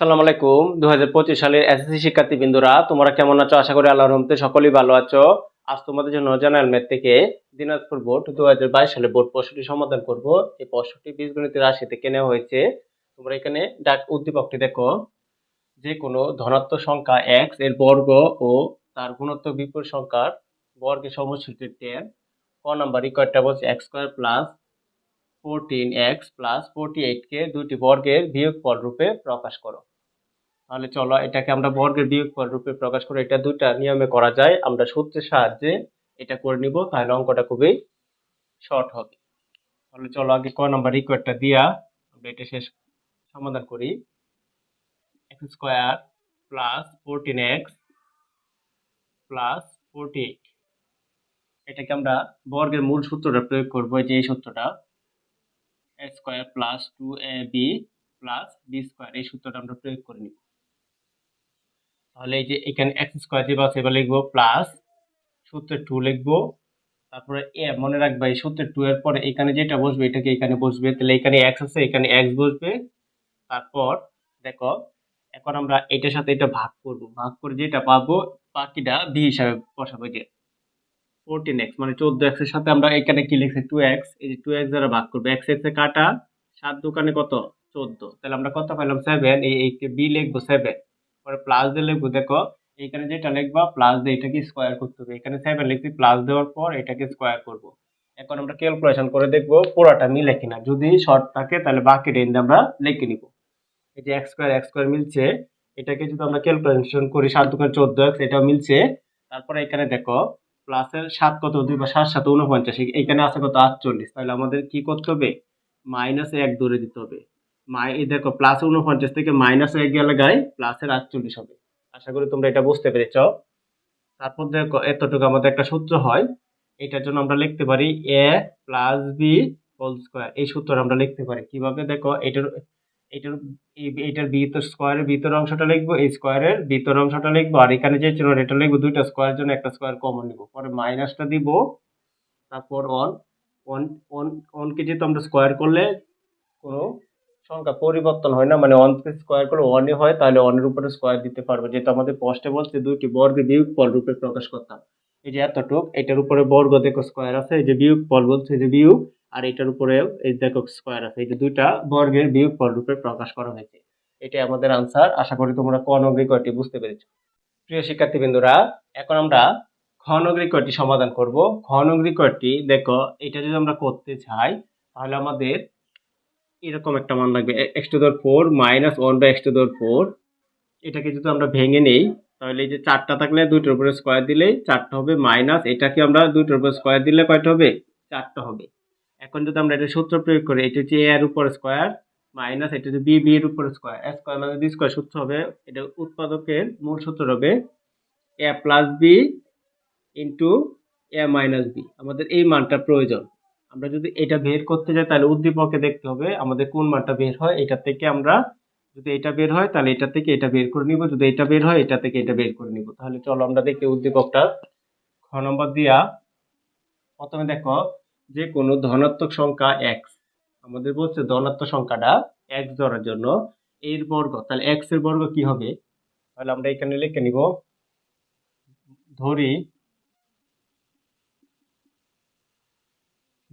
আসসালামু আলাইকুম। দু হাজার পঁচিশ সালের এসএসসি শিক্ষার্থী বিন্দুরা তোমরা কেমন আছো? আশা করি আল্লাহর রহমতে সকলেই ভালো আছো। আজ তোমাদের জন্য জেনারেল ম্যাথ থেকে দিনাজপুর বোর্ড দু হাজার বাইশ সালে বোর্ড প্রশ্নটি সমাধান করব। এই প্রশ্নটি বীজগণিতের রাশি থেকে নেওয়া হয়েছে? তোমরা এখানে ডাক উদ্দীপকটি দেখো। যে কোনো ধনাত্মক সংখ্যা এক্সের বর্গ ও তার গুণোত্তর বিপরীত সংখ্যার বর্গের সমষ্টিটি টেন ক নাম্বার ইকুয়ারটা বলছে x square plus fourteen x plus forty এইটকে দুইটি বর্গের বিয়োগফল রূপে প্রকাশ করো। তাহলে চলো এটাকে আমরা বর্গের বিয়োগফল রূপে প্রকাশ করে এটা দুইটা নিয়মে করা যায়। আমরা সূত্রের সাহায্যে এটা করে নিব, তাহলে অঙ্কটা খুবই শর্ট হবে। তাহলে চলো আগে ক নাম্বার ইকুয়ারটা দিয়া আমরা এটা শেষ সমাধান করি। X square plus fourteen x plus forty eight এটাকে আমরা বর্গের মূল সূত্রটা প্রয়োগ করব যে এই সূত্রটা। Square plus two a b plus b square এই সূত্রটা আমরা প্রয়োগ করে নিব। তাহলে এই যে এখানে এক্স স্কোয়ার লিখব প্লাস সূত্রের টু লিখব। তারপরে এ মনে রাখবা এই সূত্রের টু এর পরে এখানে যেটা বসবে, এটাকে এখানে বসবে। তাহলে এখানে এক্স আছে, এখানে এক্স বসবে। তারপর দেখো, এখন আমরা এটার সাথে এটা ভাগ করব। ভাগ করে যেটা পাবো, বাকিটা বি হিসাবে বসাবো যে ফোরটিন এক্স মানে চোদ্দ এক্সের সাথে আমরা এখানে কি লিখছি? টু এক্স এই যে টু এক্স দ্বারা ভাগ করব। এক্স এক্স কাটা, সাত দোকানে কত? চোদ্দ। তাহলে আমরা কত পেলাম সেভেন এই এইকে বি লিখব সেভেন পরে প্লাস দিয়ে লিখব, দেখো এখানে যেটা লিখবা প্লাস দিয়ে এটাকে স্কোয়ার করতে হবে। এখানে সেভেন লিখছি প্লাস দেওয়ার পর এটাকে স্কোয়ার করব। এখন আমরা ক্যালকুলেশন করে দেখব, পুরোটা মিলে কিনা। যদি শর্ট থাকে, তাহলে বাকি রেঞ্জ আমরা লিখে নিব। এই যে এক্স স্কোয়ার এক্স স্কোয়ার মিলছে। এটাকে যদি আমরা ক্যালকুলেশন করি, সাত দোকানে চোদ্দ এক্স এটাও মিলছে। তারপরে এখানে দেখো প্লাসের সাত কত? দুই বা সাত সাত উনপঞ্চাশ এখানে আছে কত? আটচল্লিশ। তাহলে আমাদের কি করতে হবে? মাইনাস এক দূরে দিতে হবে। মাই দেখো প্লাস উনপঞ্চাশ থেকে মাইনাস এক গেলে গায়ে প্লাসের আটচল্লিশ হবে। আশা করি তোমরা এটা বুঝতে পেরেছ। তারপর দেখো, এতটুকু আমাদের একটা সূত্র হয়। এটার জন্য আমরা লিখতে পারি a plus b whole square এই সূত্র আমরা লিখতে পারি। কীভাবে? দেখো, এটার এটার এটার ভিতর স্কোয়ারের ভিতর অংশটা লিখব, এই স্কোয়ারের ভিতর অংশটা লিখব, আর এখানে যে ছিল এটা লিখব দুইটা স্কোয়ারের জন্য একটা স্কোয়ার কমন নিব। পরে মাইনাসটা দিব, তারপর অন ওয়ান ওয়ান ওয়ানকে যেহেতু আমরা স্কোয়ার করলে কোনো সংখ্যা পরিবর্তন হয় না মানে ওয়ানকে স্কোয়ার করলে ওয়ানই হয়, তাহলে ওয়ানের উপরে স্কোয়ার দিতে পারব। যেহেতু আমাদের পোস্টে বলছে, দুইটি বর্গের বিয়োগফল রূপে প্রকাশ করতাম। এই যে এতটুক, এটার উপরে বর্গ দেখো স্কোয়ার আছে, এই যে বিয়োগফল বলছে যে বিয়োগ আর এটার উপরে এই দেখো স্কোয়ার আছে, এই যে দুইটা বর্গের বিয়োগফল রূপে প্রকাশ করা হয়েছে। এটাই আমাদের আনসার আশা করি তোমরা ক নগ্রী কয়টি বুঝতে পেরেছ। প্রিয় শিক্ষার্থী বিন্দুরা এখন আমরা ঘনগ্রী কয়টি সমাধান করব? ঘনগ্রী কয়টি? দেখো, এটা যদি আমরা করতে চাই, তাহলে আমাদের এরকম একটা মান লাগবে এক্স টু দর four minus one by x two দর ফোর এটাকে যদি আমরা ভেঙে নেই, তাহলে এই যে চারটা থাকলে দুইটার উপরে স্কোয়ার দিলেই চারটা হবে মাইনাস এটাকে আমরা দুইটার উপরে স্কোয়ার দিলে কয়টা হবে? চারটা হবে। এখন যদি আমরা এটা সূত্র প্রয়োগ করি, এটা হচ্ছে এ এর উপর স্কোয়ার মাইনাস এটা হচ্ছে বি বি এর উপর স্কোয়ার এ স্কোয়ার মানে বি স্কোয়ার সূত্র হবে, এটা উৎপাদকের মূল সূত্র হবে a plus b into a minus b আমাদের এই মানটা প্রয়োজন। আমরা যদি এটা বের করতে যাই, তাহলে উদ্দীপকে দেখতে হবে, আমাদের কোন মানটা বের হয়, এটা থেকে আমরা যদি এটা বের হয়, তাহলে এটা থেকে এটা বের করে নিব, যদি এটা বের হয়, এটা থেকে এটা বের করে নিব। তাহলে চলো আমরা দেখি উদ্দীপকটা। খ নম্বর দিয়া, প্রথমে দেখো যে কোনো ধনাত্মক সংখ্যা এক্স আমাদের বলছে ধনাত্মক সংখ্যাটা এক্স ধরার জন্য এর বর্গ, তাহলে এক্সের বর্গ কি হবে? তাহলে আমরা এখানে লিখে নিব, ধরি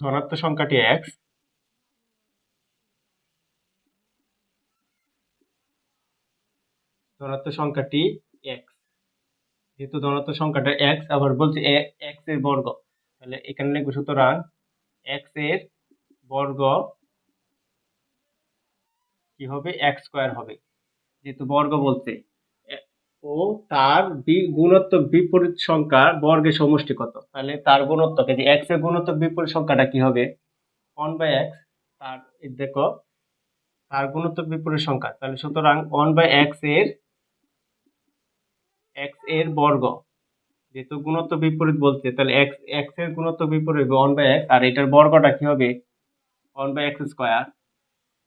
ধনাত্মক সংখ্যাটি এক্স ধনাত্মক সংখ্যাটি এক্স যেহেতু ধনাত্মক সংখ্যাটা এক্স আবার বলছে এক্সের বর্গ, তাহলে এখানে লিখব সুতরাং এক্সের বর্গ কি হবে? এক্স স্কোয়ার হবে। যেহেতু বর্গ বলছে, ও তার বি- গুণোত্তক বিপরীত সংখ্যা বর্গের সমষ্টি কত? তাহলে তার গুণোত্তক যে এক্সের গুণোত্তক বিপরীত সংখ্যাটা কি হবে? ওয়ান বাই এক্স তার দেখো, তার গুণোত্তক বিপরীত সংখ্যা। তাহলে সুতরাং ওয়ান বাই এক্সের এক্সের বর্গ যেহেতু গুণত্ব বিপরীত বলছে, তাহলে এক্স এক্সের গুণত্ব বিপরীত ওয়ান বাই এক্স আর এটার বর্গটা কি হবে? ওয়ান বাই এক্স স্কোয়ার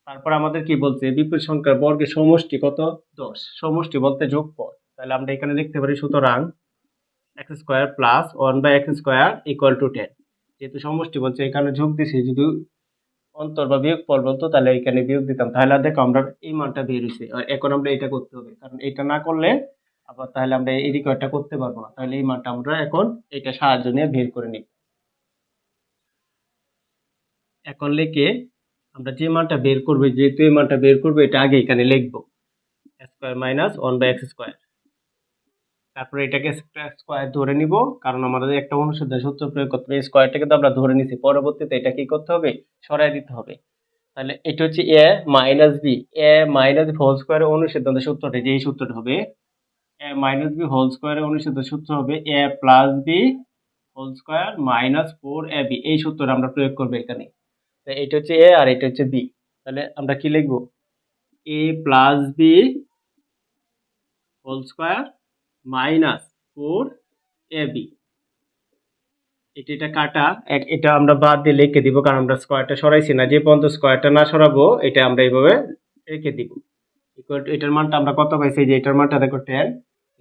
তারপর আমাদের কি বলছে? বিপরীত সংখ্যার বর্গের সমষ্টি কত? দশ। সমষ্টি বলতে যোগফল। তাহলে আমরা এখানে লিখতে পারি সুতরাং x square plus one by x square equal to ten যেহেতু সমষ্টি বলছে, এখানে যোগ দিছি যদি অন্তর বা বিয়োগ ফল বলতো, তাহলে এখানে বিয়োগ দিতাম। তাহলে দেখো আমরা এই মানটা বের হয়েছে। এখন আমরা এটা করতে হবে। কারণ এটা না করলে আবার তাহলে আমরা এই রিকোয়ারটা করতে পারব না। তাহলে এই মানটা আমরা এখন এটা সাহায্য নিয়ে বের করে নিই এখন লিখে আমরা যে মানটা বের করবে, যেহেতু এই মানটা বের করবে, এটা আগে এখানে লিখব। Square minus one by x square. তারপরে এটাকে স্কোয়ার ধরে নিব, কারণ আমাদের একটা অনুসারে সূত্র প্রয়োগ করতে হবে। স্কোয়ারটাকে তো আমরা ধরে নিছি, পরবর্তীতে এটা কি করতে হবে? সরাই দিতে হবে। তাহলে এটা হচ্ছে a minus b. A minus b whole স্কোয়ারের অনুসিদ্ধান্ত সূত্রটা যে সূত্রটা হবে এ মাইনাস বি হোল স্কোয়ারের অনুসিদ্ধান্ত সূত্র হবে a plus b whole square minus four a b এই সূত্রটা আমরা প্রয়োগ করব এখানে। এটা হচ্ছে এ আর এটা হচ্ছে বি তাহলে আমরা কি লিখব? A plus b whole square minus four a b এটা এটা কাটা এটা আমরা বাদ দিয়ে লিখে দিব, কারণ আমরা স্কোয়ারটা সরাইছি না। যে পর্যন্ত স্কোয়ারটা না সরাবো, এটা আমরা এইভাবে রেখে দিব। ইকুয়াল টু এটার মানটা আমরা কত পাইছি? যে এটার মানটা দেখো টেন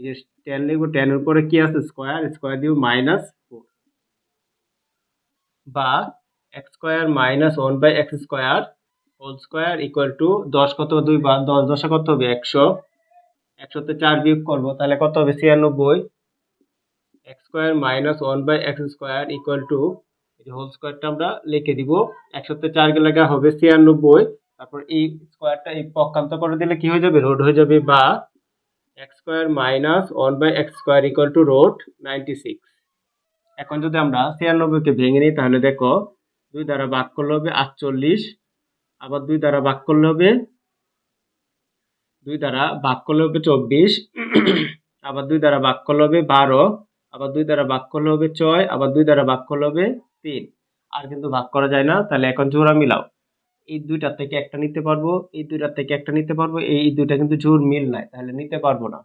যে টেন লিখব টেনের উপরে কি আছে? স্কোয়ার স্কোয়ার দিব মাইনাস ফোর বা x square minus one by x square whole square equal to দশ কত দুই বা দশ, দশে কত হবে? একশো। একশোতে চার বিয়োগ করব, তাহলে কত হবে? ছিয়ানব্বই। X square minus one by x square equal to whole স্কোয়ারটা আমরা লিখে দিব। একশোতে চার গেলে হবে ছিয়ানব্বই। তারপর এই স্কোয়ারটা এই পক্ষান্ত করে দিলে কি হয়ে যাবে? রোড হয়ে যাবে বা x square minus one by x square equal to root ninety six. এখন যদি আমরা ছিয়ানব্বইকে ভেঙে নিই, তাহলে দেখো, দুই দ্বারা ভাগ করলে হবে আটচল্লিশ, আবার দুই দ্বারা ভাগ করলে হবে, দুই দ্বারা ভাগ করলে হবে চব্বিশ, আবার দুই দ্বারা ভাগ করলে হবে বারো, আবার দুই দ্বারা ভাগ করলে হবে ছয়, আবার দুই দ্বারা ভাগ করলে হবে তিন। আর কিন্তু ভাগ করা যায় না, তাহলে এখন জোড়া মিলাও। এই দুইটার থেকে একটা নিতে পারব, এই দুইটার থেকে একটা নিতে পারব, এই দুইটা কিন্তু জোর মিল নাই, তাহলে নিতে পারব না।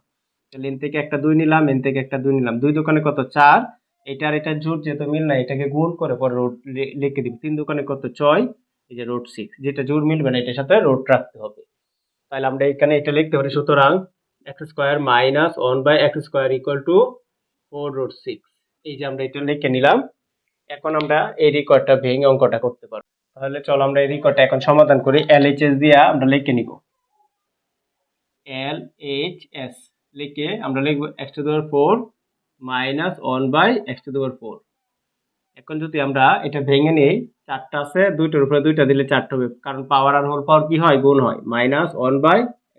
তাহলে এন থেকে একটা দুই নিলাম এন থেকে একটা দুই নিলাম। দুই দোকানে কত? চার। এটা আর এটা জোর যেহেতু মিল নাই, এটাকে গুণ করে পরে রোড লিখে দিব। তিন দোকানে কত? ছয়। এই যে রোড সিক্স যেটা জোর মিলবে না, এটার সাথে রোড রাখতে হবে। তাহলে আমরা এখানে এটা লিখতে পারি, সুতরাং x square minus one by x square equal to four root six এই যে আমরা এটা লিখে নিলাম। এখন আমরা এই রেকর্ডটা ভেঙে অঙ্কটা করতে পারব। তাহলে চলো আমরা এই রেকর্ডটা এখন সমাধান করি। এল এইচ এস দিয়ে আমরা লিখে নিব। এল এইচ এস লিখে আমরা লিখব এক্স টু দেওয়ার four minus one by x two দেওয়ার ফোর এখন যদি আমরা এটা ভেঙে নিই, চারটা আছে, দুইটার উপরে দুইটা দিলে চারটা হবে। কারণ পাওয়ার আর হোল পাওয়ার কি হয়? গুণ হয়। Minus one by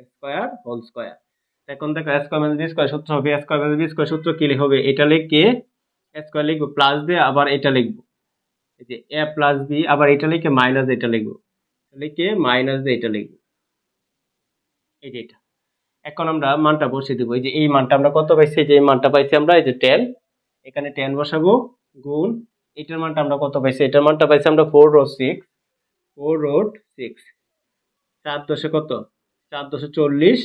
square whole square এখন দেখো স্কোয়ার মাইনাস বি স্কোয়ার সূত্র হবে। স্কোয়ার মাইনাস বি স্কোয়ার সূত্র কি হবে? এটা লিখে স্কোয়ার লিখব প্লাস দিয়ে আবার এটা লিখব। এই যে এ প্লাস বি আবার এটা লিখে মাইনাস এটা লিখব। লিখে মাইনাস দিয়ে এটা লিখব। এই যে এটা। এখন আমরা মানটা বসিয়ে দেবো। এই যে এই মানটা আমরা কত পাইছি? যে এই মানটা পাইছি আমরা, এই যে টেন এখানে টেন বসাবো, গুণ, এটার মানটা আমরা কত পাইছি? এটার মানটা পাইছি আমরা four root six four root six চার দশে কত? চার দশে চল্লিশ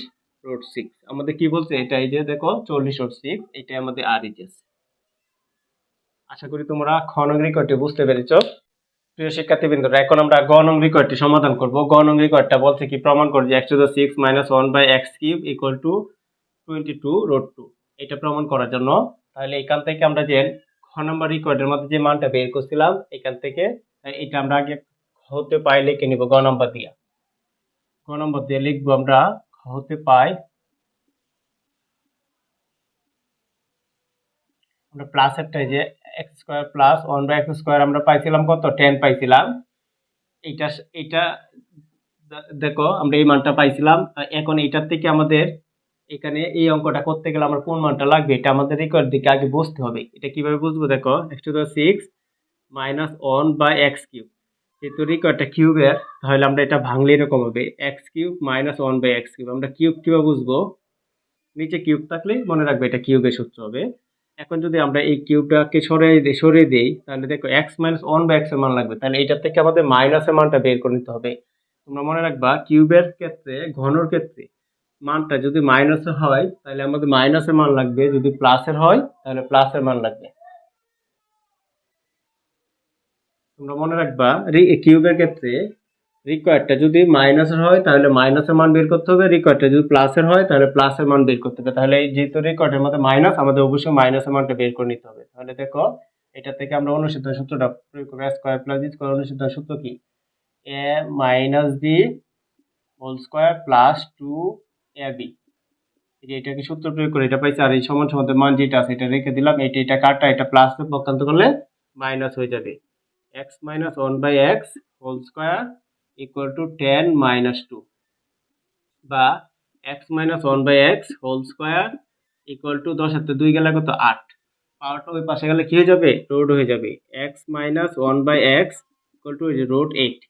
রোড সিক্স আমাদের কি বলছে? এটা এই যে দেখো, চল্লিশ রোড সিক্স এটাই আমাদের আর ইজেস আশা করি তোমরা খনং রিকর্ডটি বুঝতে পেরেছ। প্রিয় শিক্ষার্থীবৃন্দরা এখন আমরা গণং রিকর্ডটি সমাধান করব। গণং রিকর্ডটা বলছে কি, প্রমাণ করে যে the six minus one by x cube equal to twenty two root two এটা প্রমাণ করার জন্য। তাহলে এখান থেকে আমরা যে খ নম্বর রিকর্ডের মধ্যে যে মানটা বের করছিলাম, এখান থেকে এটা আমরা আগে হতে পাই লিখে নিব গ নম্বর দিয়ে। গ নম্বর দিয়ে লিখব আমরা হতে পাই। আমরা প্লাস একটা যে x square plus one by x square আমরা পাইছিলাম কত? টেন পাইছিলাম। এইটা এইটা দেখো, আমরা এই মানটা পাইছিলাম। এখন এটার থেকে আমাদের এখানে এই অঙ্কটা করতে গেলে আমার কোন মানটা লাগবে? এটা আমাদের রেকর্ড দিকে আগে বুঝতে হবে। এটা কীভাবে বুঝব দেখো? X to the six minus one by x cube যেহেতু রেকর্ডটা কিউবের তাহলে আমরা এটা ভাঙলে এরকম হবে। X cube minus one by x cube আমরা কিউব কীভাবে বুঝব? নিচে কিউব থাকলে মনে রাখবে এটা কিউবের সূত্র হবে। এখন যদি আমরা এই কিউবটাকে সরিয়ে সরিয়ে দিই, তাহলে দেখো এক্স মাইনাস ওয়ান বাই এক্সের মান লাগবে। তাহলে এটার থেকে আমাদের মাইনাসের মানটা বের করে নিতে হবে। তোমরা মনে রাখবা, কিউবের ক্ষেত্রে, ঘনর ক্ষেত্রে মানটা যদি মাইনাসে হয়, তাহলে আমাদের মাইনাসের মান লাগবে। যদি প্লাসের হয়, তাহলে প্লাসের মান লাগবে। তোমরা মনে রাখবা কিউবের ক্ষেত্রে রিকোয়ারটা যদি মাইনাসের হয়, তাহলে মাইনাসের মান বের করতে হবে। রিকোয়ারটা যদি প্লাসের হয়, তাহলে প্লাসের মান বের করতে হবে। তাহলে এই যেহেতু রেকর্ডের মধ্যে মাইনাস আমাদের অবশ্যই মাইনাসের মানটা বের করে নিতে হবে। তাহলে দেখো, এটা থেকে আমরা অনুসিদ্ধ সূত্রটা প্রয়োগ করব স্কোয়ার প্লাস স্কোয়ার অনুসিদ্ধ সূত্র কি? A minus b whole square plus two a b এটাকে সূত্র প্রয়োগ করে এটা পাইছি, আর এই সমান সমানের মান যেটা আছে, এটা রেখে দিলাম। এটা এটা কাটা এটা প্লাস পক্ষান্ত করলে মাইনাস হয়ে যাবে। X minus one by x whole square equal to ten minus two বা x minus one by x whole square equal to দশ হাতে দুই গেলে কত আট। পাওয়ারটা ওই পাশে গেলে কি হয়ে যাবে? রোড হয়ে যাবে। X minus one by x equal to root eight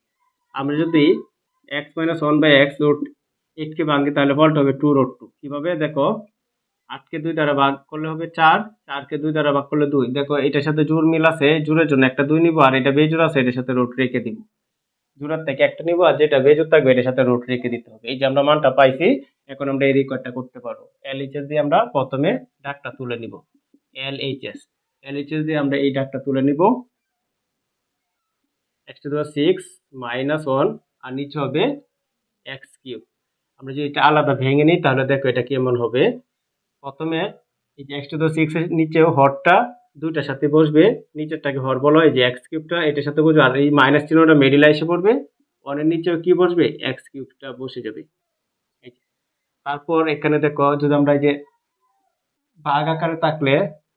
আমরা যদি x minus one by x root এইটকে ভাঙি তাহলে ফলটা হবে টু রোড টু কীভাবে? দেখো আটকে দুই দ্বারা ভাগ করলে হবে চার চারকে দুই দ্বারা ভাগ করলে দুই। দেখো, এটার সাথে জোর মিল আছে জোরের জন্য একটা দুই নিবো, আর এটা বেজোর আছে, এটার সাথে রোড রেখে দিব। জোড়ার থেকে একটা নিবো আর যেটা বেজোর থাকবে এটার সাথে রোড রেখে দিতে হবে। এই যে আমরা মানটা পাইছি, এখন আমরা এই রেকর্ডটা করতে পারব। এল এইচ এস দিয়ে আমরা প্রথমে ডাকটা তুলে নিব। L H S L H S দিয়ে আমরা এই ডাকটা তুলে নিব। এক্স টু দেওয়া সিক্স মাইনাস ওয়ান আর নিচে হবে এক্স কিউব আমরা যদি এটা আলাদা ভেঙে নিই, তাহলে দেখো এটা কেমন হবে? প্রথমে এই যে এক্স টু দেওয়া সিক্স নিচেও হরটা দুইটার সাথে বসবে, নিচেরটাকে হর বলা হয় যে এক্স কিউবটা এটার সাথে বসবে, আর এই মাইনাস চিহ্নটা মেডিলা এসে পড়বে ওয়ানের নিচেও কি বসবে? এক্স কিউবটা বসে যাবে। তারপর এখানে দেখো, যদি আমরা এই যে ভাগ আকারে থাকলে,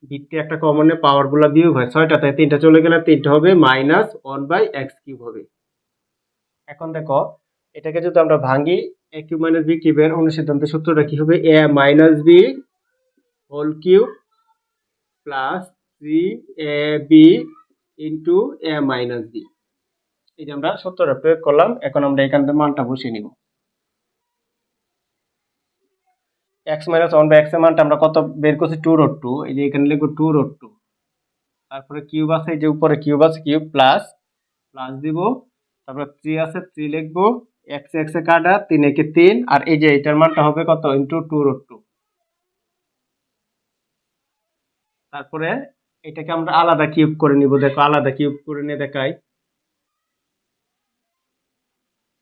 ভিত্তি একটা কমনে পাওয়ারগুলা বিয়োগ হয়, ছয়টা থেকে তিনটা চলে গেলে তিনটা হবে minus one by x cube হবে। এখন দেখো, এটাকে যদি আমরা ভাঙি এ কিউব মাইনাস বি কিউবের অনুসিদ্ধান্ত সূত্রটা কি হবে? A minus b whole cube plus কত বের করছি? টু রোড টু এই যে এখানে লিখব টু রোড টু তারপরে কিউব আছে যে উপরে কিউব আছে কিউব প্লাস প্লাস দিব। তারপরে থ্রি আছে থ্রি লিখব। এক্স এক্স কাটা, তিন একে তিন। আর এই যে এটার মানটা হবে কত? ইন্টু টু রোড টু তারপরে এটাকে আমরা আলাদা কিউব করে নিব। দেখো, আলাদা কিউব করে নিয়ে দেখাই।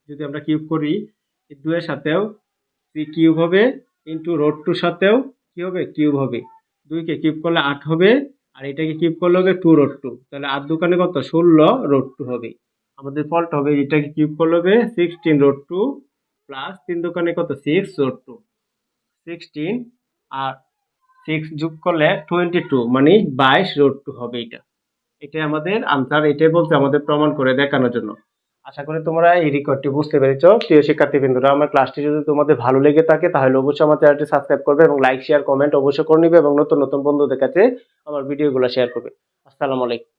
যদি আমরা কিউব করি দুয়ের সাথেও থ্রি কিউব হবে ইন্টু রোড টুর সাথেও কি হবে? কিউব হবে। দুইকে কিউব করলে আট হবে, আর এটাকে কিউব করলে হবে টু রোড টু। তাহলে আট দোকানে কত? ষোলো রোড টু হবে। আমাদের ফলটা হবে, এটাকে কিউব করলে হবে সিক্সটিন রোড টু প্লাস তিন দোকানে কত? Six root two. সিক্সটিন আর সিক্স যোগ করলে টোয়েন্টি টু মানে বাইশ রোড টু হবে এটা। এটাই আমাদের আনসার এটাই বলছে আমাদের প্রমাণ করে দেখানোর জন্য। আশা করি তোমরা এই রেকর্ডটি বুঝতে পেরেছ। প্রিয় শিক্ষার্থীবৃন্দরা আমার ক্লাসটি যদি তোমাদের ভালো লেগে থাকে, তাহলে অবশ্যই আমার চ্যানেলটি সাবস্ক্রাইব করবে এবং লাইক শেয়ার কমেন্ট অবশ্যই করে নিবে এবং নতুন নতুন বন্ধুদের কাছে আমার ভিডিওগুলো শেয়ার করবে। আসসালামু আলাইকুম।